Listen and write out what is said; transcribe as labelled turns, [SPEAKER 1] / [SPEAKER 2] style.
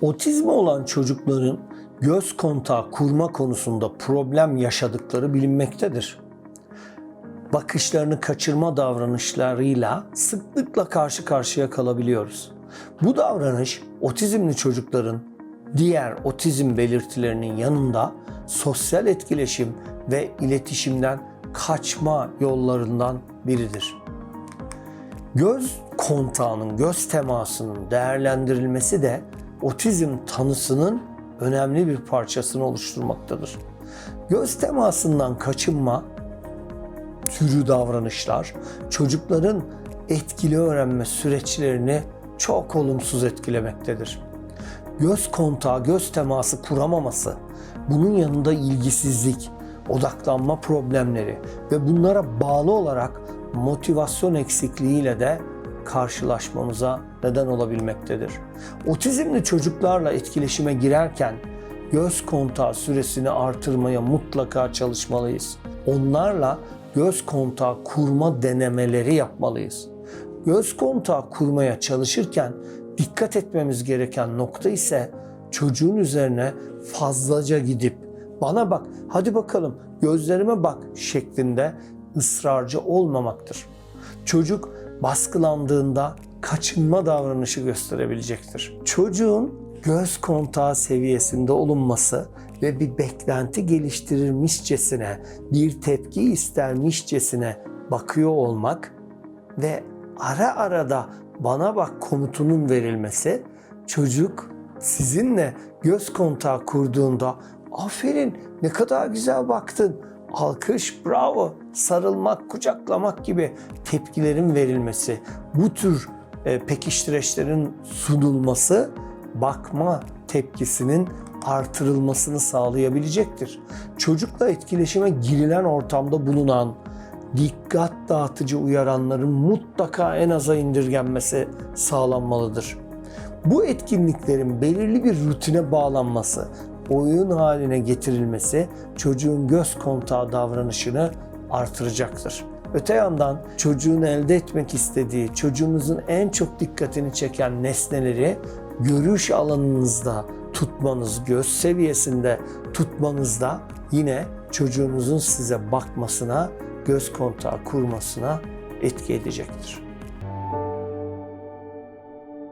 [SPEAKER 1] Otizmi olan çocukların göz kontağı kurma konusunda problem yaşadıkları bilinmektedir. Bakışlarını kaçırma davranışlarıyla sıklıkla karşı karşıya kalabiliyoruz. Bu davranış otizmli çocukların diğer otizm belirtilerinin yanında sosyal etkileşim ve iletişimden kaçma yollarından biridir. Göz kontağının, göz temasının değerlendirilmesi de otizm tanısının önemli bir parçasını oluşturmaktadır. Göz temasından kaçınma türü davranışlar çocukların etkili öğrenme süreçlerini çok olumsuz etkilemektedir. Göz kontağı, göz teması kuramaması, bunun yanında ilgisizlik, odaklanma problemleri ve bunlara bağlı olarak motivasyon eksikliğiyle de karşılaşmamıza neden olabilmektedir. Otizmli çocuklarla etkileşime girerken göz kontağı süresini artırmaya mutlaka çalışmalıyız. Onlarla göz kontağı kurma denemeleri yapmalıyız. Göz kontağı kurmaya çalışırken dikkat etmemiz gereken nokta ise çocuğun üzerine fazlaca gidip bana bak hadi bakalım gözlerime bak şeklinde ısrarcı olmamaktır. Çocuk baskılandığında kaçınma davranışı gösterebilecektir. Çocuğun göz kontağı seviyesinde olunması ve bir beklenti geliştirilmişçesine, bir tepki istermişçesine bakıyor olmak ve ara arada bana bak komutunun verilmesi çocuk sizinle göz kontağı kurduğunda aferin ne kadar güzel baktın alkış bravo sarılmak kucaklamak gibi tepkilerin verilmesi bu tür e, pekiştireçlerin sunulması bakma tepkisinin artırılmasını sağlayabilecektir. Çocukla etkileşime girilen ortamda bulunan dikkat dağıtıcı uyaranların mutlaka en aza indirgenmesi sağlanmalıdır. Bu etkinliklerin belirli bir rutine bağlanması, oyun haline getirilmesi çocuğun göz kontağı davranışını artıracaktır. Öte yandan çocuğun elde etmek istediği, çocuğunuzun en çok dikkatini çeken nesneleri görüş alanınızda tutmanız, göz seviyesinde tutmanızda yine çocuğunuzun size bakmasına, göz kontağı kurmasına etki edecektir.